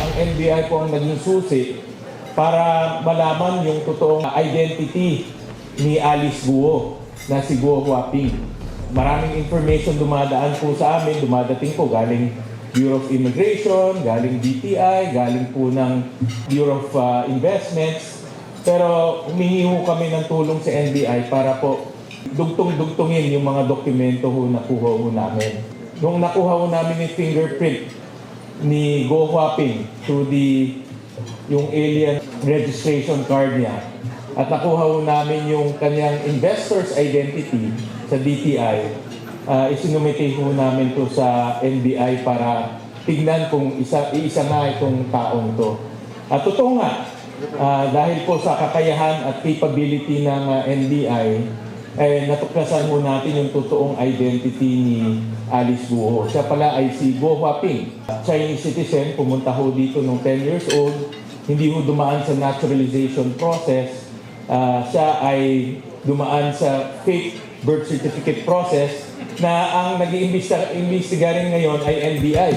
ang NBI po ang naging susi para malaman yung totoong identity ni Alice Guo na si Guo Huaping. Maraming information dumadaan po sa amin, dumadating po galing Bureau of Immigration, galing BPI, galing po ng Bureau of uh, Investments. Pero humingi ho kami ng tulong sa NBI para po dugtong-dugtungin yung mga dokumento ho na kuha ho namin. Nung nakuha ho namin yung fingerprint ni Go Huaping through the yung alien registration card niya at nakuha ho namin yung kanyang investor's identity sa DTI uh, isinumite ho namin to sa NBI para tignan kung isa, isa nga itong taong to. At totoo nga, ah, dahil po sa kakayahan at capability ng ah, NBI, eh, natuklasan ho natin yung totoong identity ni Alice Guo. Siya pala ay si Guo Huaping. Chinese citizen, pumunta ho dito nung 10 years old. Hindi ho dumaan sa naturalization process. Ah, siya ay dumaan sa fake birth certificate process na ang nag-iimbestiga ngayon ay NBI.